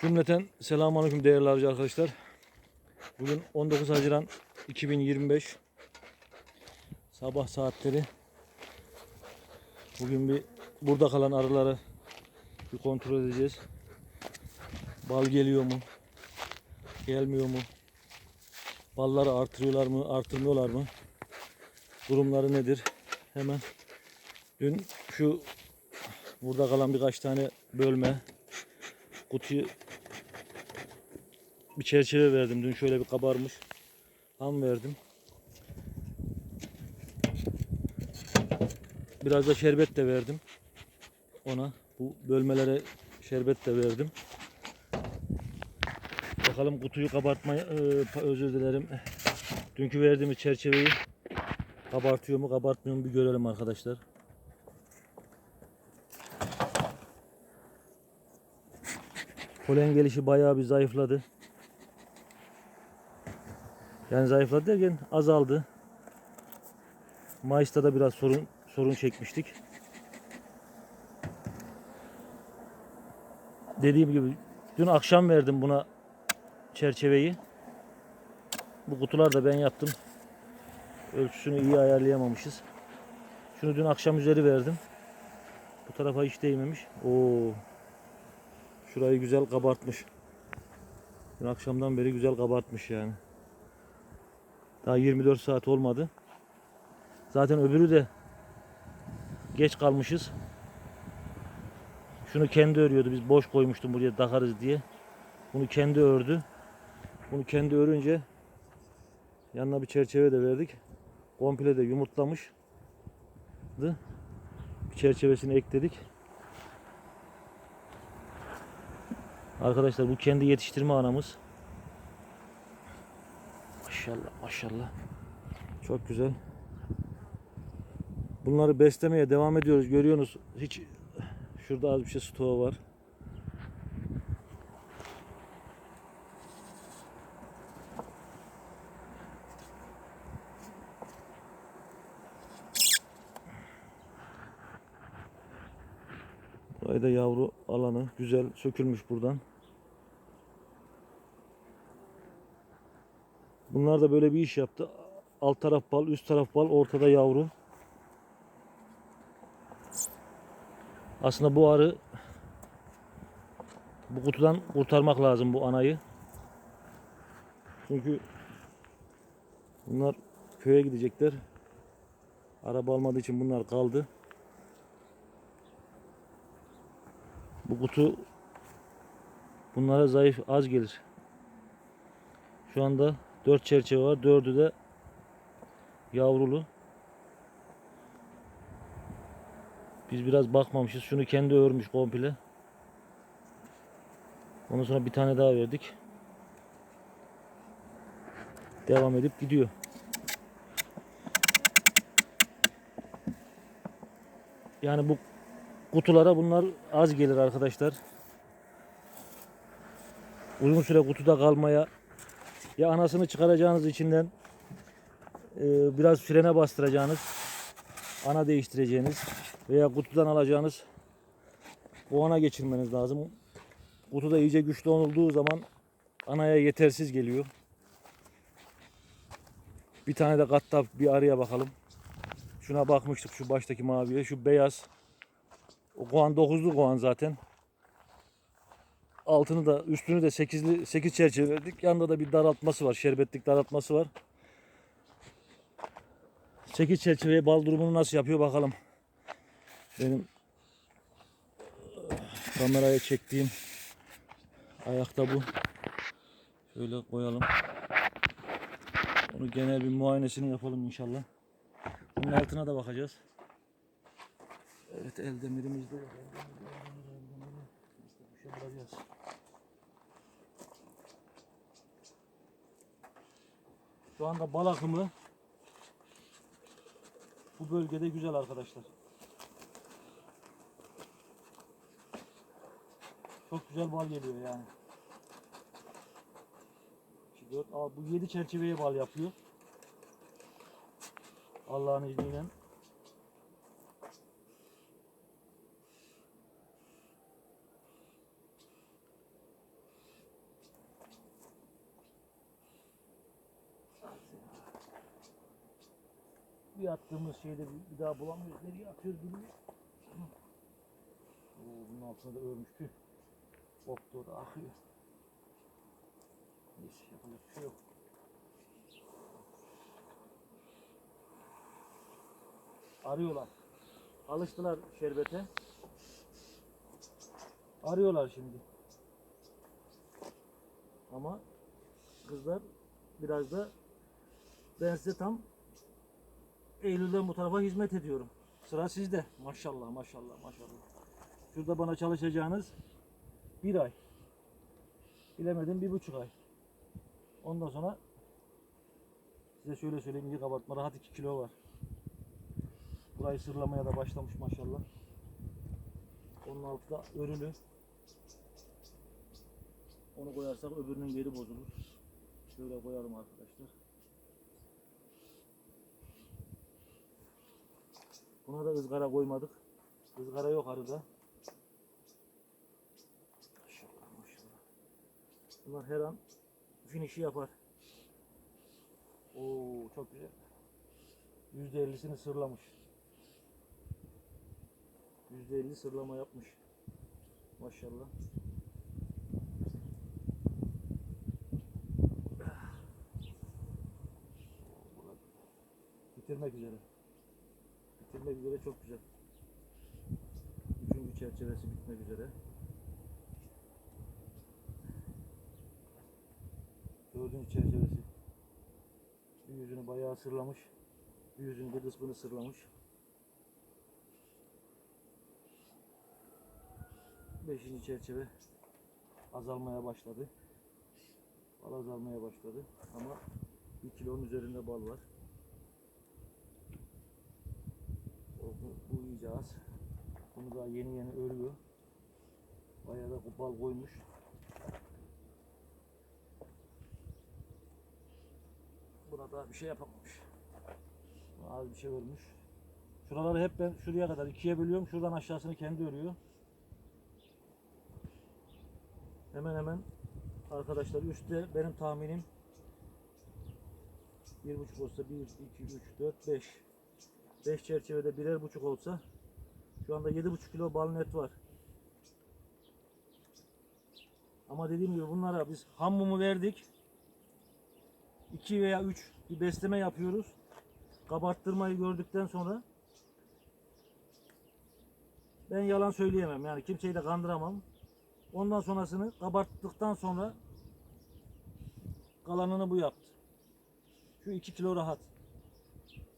Cümleten selamünaleyküm değerli avcı arkadaşlar. Bugün 19 Haziran 2025 sabah saatleri. Bugün bir burada kalan arıları bir kontrol edeceğiz. Bal geliyor mu? Gelmiyor mu? Balları artırıyorlar mı? Artırmıyorlar mı? Durumları nedir? Hemen dün şu burada kalan birkaç tane bölme kutuyu bir çerçeve verdim. Dün şöyle bir kabarmış. Ham verdim. Biraz da şerbet de verdim. Ona bu bölmelere şerbet de verdim. Bakalım kutuyu kabartmaya e, özür dilerim. Dünkü verdiğimiz çerçeveyi kabartıyor mu kabartmıyor mu bir görelim arkadaşlar. Polen gelişi bayağı bir zayıfladı. Yani zayıfladı derken azaldı. Mayıs'ta da biraz sorun sorun çekmiştik. Dediğim gibi dün akşam verdim buna çerçeveyi. Bu kutular da ben yaptım. Ölçüsünü iyi ayarlayamamışız. Şunu dün akşam üzeri verdim. Bu tarafa hiç değmemiş. Oo. Şurayı güzel kabartmış. Dün akşamdan beri güzel kabartmış yani. Daha 24 saat olmadı. Zaten öbürü de geç kalmışız. Şunu kendi örüyordu. Biz boş koymuştum buraya takarız diye. Bunu kendi ördü. Bunu kendi örünce yanına bir çerçeve de verdik. Komple de yumurtlamıştı. Bir çerçevesini ekledik. Arkadaşlar bu kendi yetiştirme anamız. Maşallah maşallah. Çok güzel. Bunları beslemeye devam ediyoruz. Görüyorsunuz hiç şurada az bir şey stoğu var. Burayı da yavru alanı güzel sökülmüş buradan. Bunlar da böyle bir iş yaptı. Alt taraf bal, üst taraf bal, ortada yavru. Aslında bu arı bu kutudan kurtarmak lazım bu anayı. Çünkü bunlar köye gidecekler. Araba olmadığı için bunlar kaldı. Bu kutu bunlara zayıf az gelir. Şu anda 4 çerçeve var. 4'ü de yavrulu. Biz biraz bakmamışız. Şunu kendi örmüş komple. Ondan sonra bir tane daha verdik. Devam edip gidiyor. Yani bu kutulara bunlar az gelir arkadaşlar. Uzun süre kutuda kalmaya ya anasını çıkaracağınız içinden e, biraz frene bastıracağınız ana değiştireceğiniz veya kutudan alacağınız o ana geçirmeniz lazım. Kutuda iyice güçlü olduğu zaman anaya yetersiz geliyor. Bir tane de katta bir araya bakalım. Şuna bakmıştık şu baştaki maviye. Şu beyaz. O koğan 9'lu koğan zaten. Altını da üstünü de 8'li 8 çerçeve verdik. Yanında da bir daraltması var. Şerbetlik daraltması var. 8 çerçeveye bal durumunu nasıl yapıyor bakalım. Benim eh, kameraya çektiğim ayakta bu. Şöyle koyalım. Onu genel bir muayenesini yapalım inşallah. Bunun altına da bakacağız. Evet el demirimiz de yok. El demiri, el demiri, el demiri. Biz de bir bulacağız. Şu anda bal akımı bu bölgede güzel arkadaşlar. Çok güzel bal geliyor yani. 2, 4, aa, bu 7 çerçeveye bal yapıyor. Allah'ın izniyle. Attığımız şeyde bir, daha bulamıyoruz. Nereye atıyoruz bilmiyorum. Oo, bunun altında da örmüş tüh. Koptu da akıyor. Neyse yapacak bir şey yok. Arıyorlar. Alıştılar şerbete. Arıyorlar şimdi. Ama kızlar biraz da ben size tam Eylül'den bu tarafa hizmet ediyorum. Sıra sizde. Maşallah maşallah maşallah. Şurada bana çalışacağınız bir ay. Bilemedim bir buçuk ay. Ondan sonra size şöyle söyleyeyim iyi kabartma rahat 2 kilo var. Burayı sırlamaya da başlamış maşallah. Onun altı da örülü. Onu koyarsak öbürünün yeri bozulur. Şöyle koyalım arkadaşlar. Buna da ızgara koymadık. Izgara yok arada. Maşallah maşallah. Bunlar her an finişi yapar. Oo çok güzel. %50'sini sırlamış. %50 sırlama yapmış. Maşallah. Bitirmek üzere. Bitirmek üzere çok güzel. Üçüncü çerçevesi bitmek üzere. Dördüncü çerçevesi. Bir yüzünü bayağı sırlamış. Bir yüzünü bir kısmını sırlamış. Beşinci çerçeve azalmaya başladı. Bal azalmaya başladı ama bir kilonun üzerinde bal var. O, az. Bunu daha yeni yeni örüyor. Bayağı da bal koymuş. Buna daha bir şey yapamamış. Az bir şey örmüş. Şuraları hep ben şuraya kadar ikiye bölüyorum. Şuradan aşağısını kendi örüyor. Hemen hemen arkadaşlar üstte benim tahminim bir buçuk olsa 1, 2, 3, 4, 5 5 çerçevede birer buçuk olsa şu anda yedi buçuk kilo bal net var. Ama dediğim gibi bunlara biz ham mumu verdik. 2 veya 3 bir besleme yapıyoruz. Kabarttırmayı gördükten sonra ben yalan söyleyemem. Yani kimseyi de kandıramam. Ondan sonrasını kabarttıktan sonra kalanını bu yaptı. Şu 2 kilo rahat.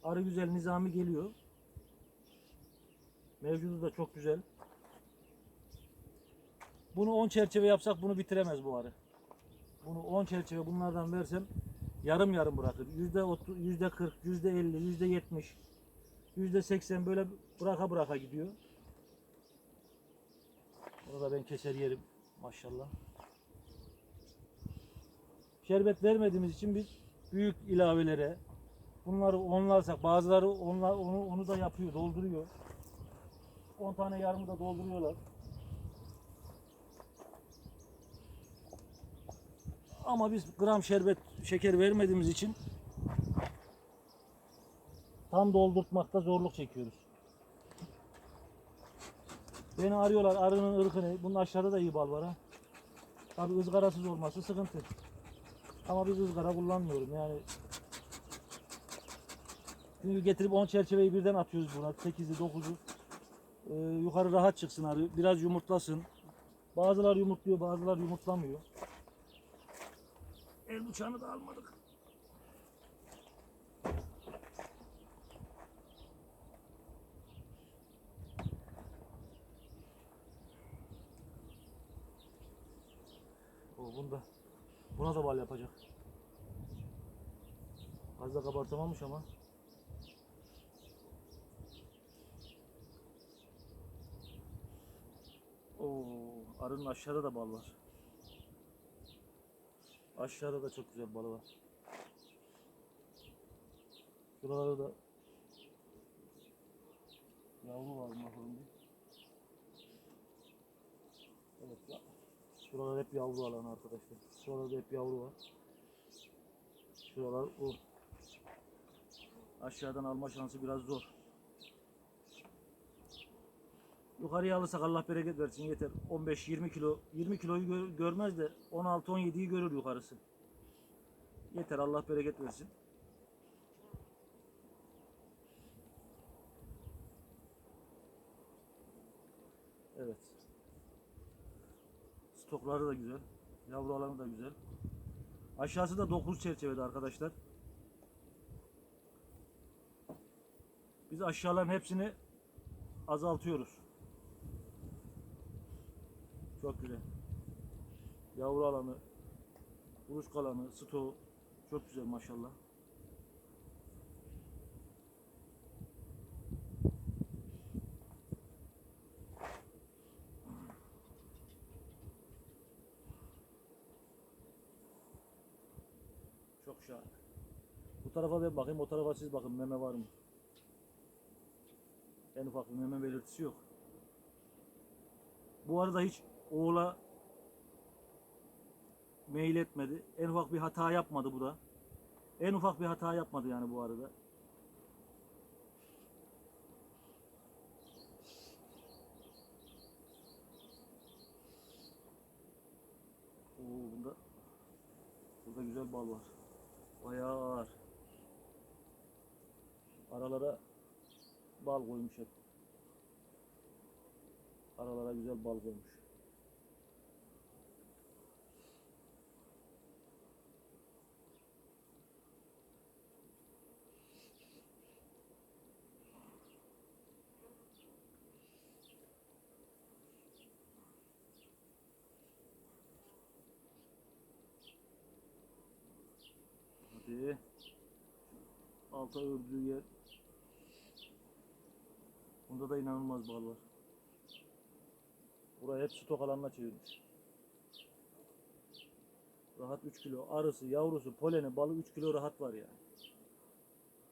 Arı güzel nizami geliyor. Mevcudu da çok güzel. Bunu 10 çerçeve yapsak bunu bitiremez bu arı. Bunu 10 çerçeve bunlardan versem yarım yarım bırakır. Yüzde 30, yüzde 40, yüzde 50, yüzde 70, yüzde 80 böyle bıraka bıraka gidiyor. Onu da ben keser yerim maşallah. Şerbet vermediğimiz için biz büyük ilavelere bunları onlarsak bazıları onlar onu onu da yapıyor, dolduruyor. 10 tane yarımı da dolduruyorlar. Ama biz gram şerbet şeker vermediğimiz için tam doldurtmakta zorluk çekiyoruz. Beni arıyorlar arının ırkını. Bunun aşağıda da iyi bal var ha. Tabi ızgarasız olması sıkıntı. Ama biz ızgara kullanmıyorum yani. Çünkü getirip 10 çerçeveyi birden atıyoruz buna. 8'i 9'u. Ee, yukarı rahat çıksın arı. Biraz yumurtlasın. Bazılar yumurtluyor bazılar yumurtlamıyor. El bıçağını da almadık. O bunda. Buna da bal yapacak. Az da kabartamamış ama. Oo, arının aşağıda da bal var. Aşağıda da çok güzel balı var. Şuralarda da yavru var bakalım bir. Evet ya. Şuralar hep yavru alan arkadaşlar. Şuralarda hep yavru var. Şuralar o. Aşağıdan alma şansı biraz zor. Yukarıya alırsak Allah bereket versin yeter. 15-20 kilo, 20 kiloyu gör- görmez de 16-17'yi görür yukarısı. Yeter Allah bereket versin. Evet. Stokları da güzel. Yavru alanı da güzel. Aşağısı da 9 çerçevede arkadaşlar. Biz aşağıların hepsini azaltıyoruz. Çok güzel. Yavru alanı, kuruş alanı, stoğu çok güzel maşallah. Çok şahane. Bu tarafa bir bakayım, o tarafa siz bakın meme var mı? En ufak bir meme belirtisi yok. Bu arada hiç oğula mail etmedi. En ufak bir hata yapmadı bu da. En ufak bir hata yapmadı yani bu arada. Oo, bunda burada güzel bal var. Bayağı ağır. Aralara bal koymuş hep. Aralara güzel bal koymuş. Hadi. Alta ördüğü yer. Bunda da inanılmaz bal var. Burayı hep stok alanına çevirmiş. Rahat 3 kilo. Arısı, yavrusu, poleni, balı 3 kilo rahat var yani.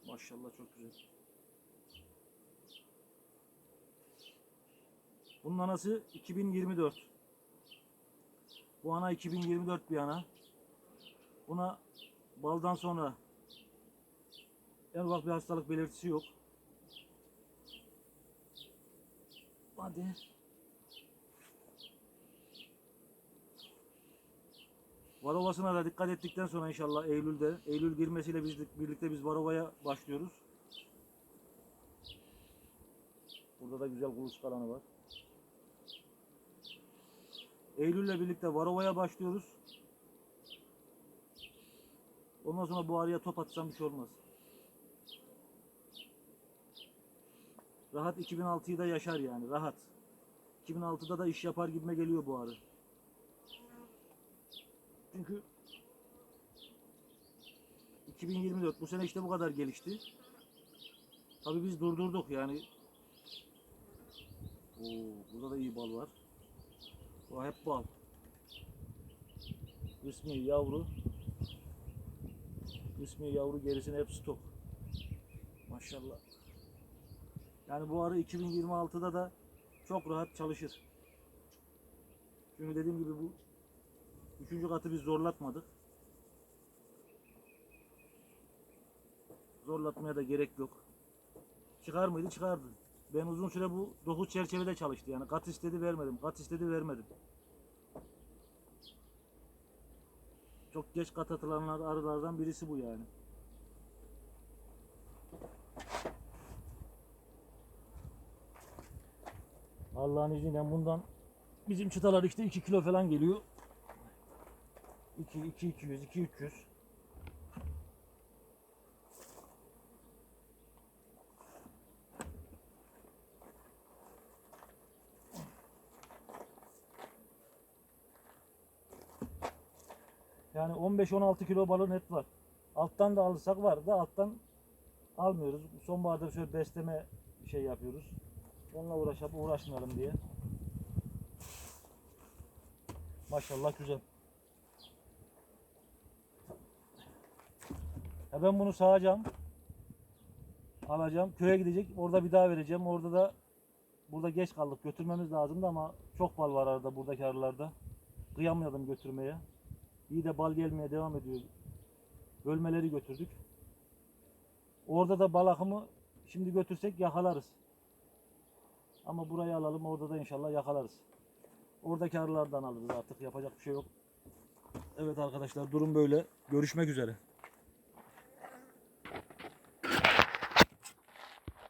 Maşallah çok güzel. Bunun anası 2024. Bu ana 2024 bir ana. Buna baldan sonra en ufak bir hastalık belirtisi yok. Hadi. Varovasına da dikkat ettikten sonra inşallah Eylül'de, Eylül girmesiyle biz birlikte biz Varova'ya başlıyoruz. Burada da güzel kuluçka alanı var. Eylül'le birlikte Varova'ya başlıyoruz. Ondan sonra bu araya top atsam bir şey olmaz. Rahat 2006'yı da yaşar yani rahat. 2006'da da iş yapar gibime geliyor bu arı. Çünkü 2024 bu sene işte bu kadar gelişti. Tabii biz durdurduk yani. Oo, burada da iyi bal var. Bu hep bal. Kısmı yavru. Kısmı yavru gerisini hep stok. Maşallah. Yani bu arı 2026'da da çok rahat çalışır. Çünkü dediğim gibi bu üçüncü katı biz zorlatmadık. Zorlatmaya da gerek yok. Çıkar mıydı? Çıkardı. Ben uzun süre bu 9 çerçevede çalıştı. Yani kat istedi vermedim. Kat istedi vermedim. Çok geç kat atılanlar arılardan birisi bu yani. Allah'ın izniyle bundan bizim çıtalar işte 2 kilo falan geliyor. 2 2 200 2 300. Yani 15-16 kilo balı net var. Alttan da alırsak var da alttan almıyoruz. Sonbaharda şöyle besleme şey yapıyoruz. Onunla uğraşıp uğraşmayalım diye. Maşallah güzel. Ya ben bunu sağacağım. Alacağım. Köye gidecek. Orada bir daha vereceğim. Orada da burada geç kaldık. Götürmemiz lazımdı ama çok bal var arada buradaki arılarda. Kıyamadım götürmeye. İyi de bal gelmeye devam ediyor. Bölmeleri götürdük. Orada da balakımı şimdi götürsek yakalarız. Ama burayı alalım orada da inşallah yakalarız. Oradaki arılardan alırız artık yapacak bir şey yok. Evet arkadaşlar durum böyle. Görüşmek üzere.